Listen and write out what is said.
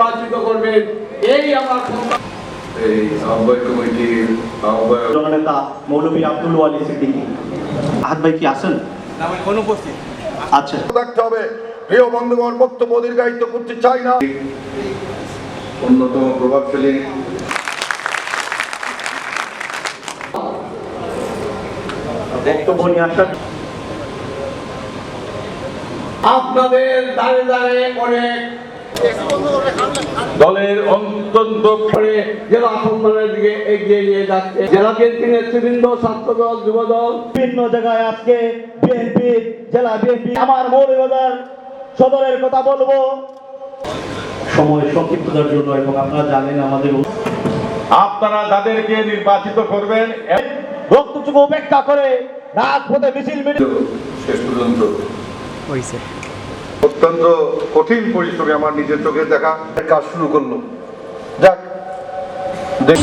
নির্বাচিত করবেন। এই আমার এই আহ্বায়ক কমিটির আহ্বায়ক জননেতা মৌলভী আব্দুল ওয়ালি সিদ্দিকী। আহাদ ভাই কি আছেন? অনুপস্থিত। আচ্ছা। থাকতে হবে প্রিয় বন্ধুগণ বক্তব্য দীর্ঘায়িত করতে চাই না। অন্যতম প্রভাবশালী বক্তব্য নিয়ে আসার আপনাদের দাঁড়ে দাঁড়ে অনেক দলের অত্যন্ত করে জেলা সম্মানের দিকে এগিয়ে নিয়ে যাচ্ছে। জেলা বিএনপি নেতৃবৃন্দ ছাত্রদল যুবদল বিভিন্ন জায়গায় আজকে বিএনপি জেলা বিএনপি আমার মৌলভীবাজার সদরের কথা বলব। সময় সংক্ষিপ্ততার জন্য এবং আপনারা জানেন আমাদের আপনারা যাদেরকে নির্বাচিত করবেন রক্তটুকু উপেক্ষা করে রাজপথে মিছিল মিছিল শেষ পর্যন্ত। অত্যন্ত কঠিন পরিশ্রমে আমার নিজের চোখে দেখা কাজ শুরু করল। যাক দেখ।